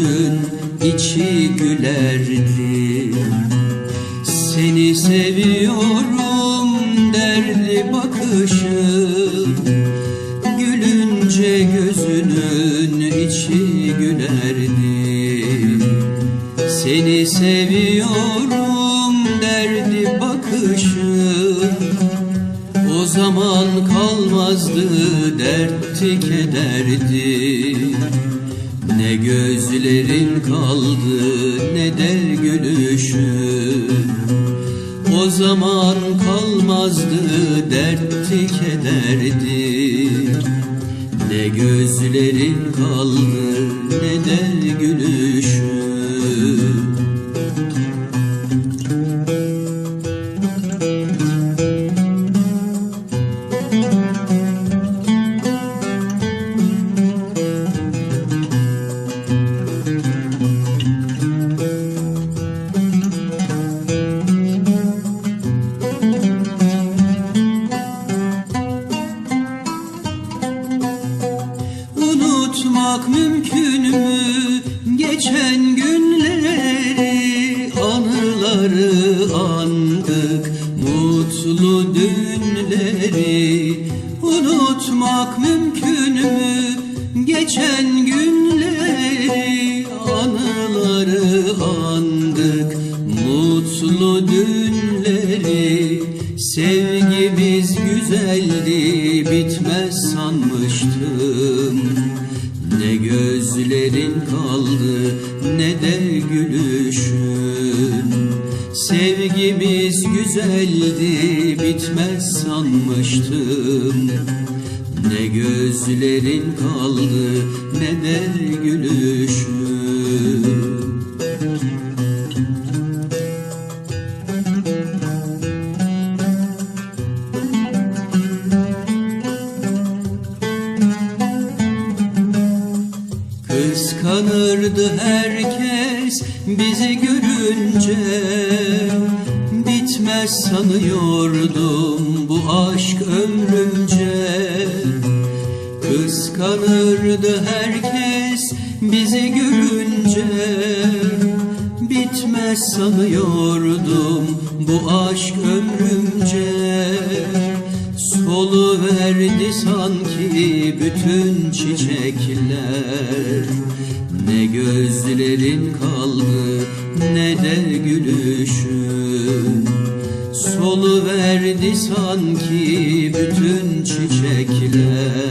gözünün içi gülerdi Seni seviyorum derdi bakışın Gülünce gözünün içi gülerdi. Seni seviyorum derdi bakışın o zaman kalmazdı dertti kederdi Ne gözlerin kaldı ne de gülüşün O zaman kalmazdı dertti kederdi Ne gözlerin kaldı ne Anıları andık mutlu dünleri Unutmak mümkün mü? Geçen günleri Anıları andık. Mutlu dünleri Sevgimiz güzeldi bitmez sanmıştım. Ne gözlerin kaldı ne de gülüşün Sevgimiz güzeldi bitmez sanmıştım. Ne gözlerin kaldı ne de gülüşün Kıskanırdı herkes bizi görünce. Bitmez sanıyordum bu aşk ömrümce. Kıskanırdı herkes bizi görünce. Bitmez sanıyordum bu aşk ömrümce Solu verdi sanki bütün çiçekler. Ne gözlerin kaldı ne de gülüşün. Solu verdi sanki bütün çiçekler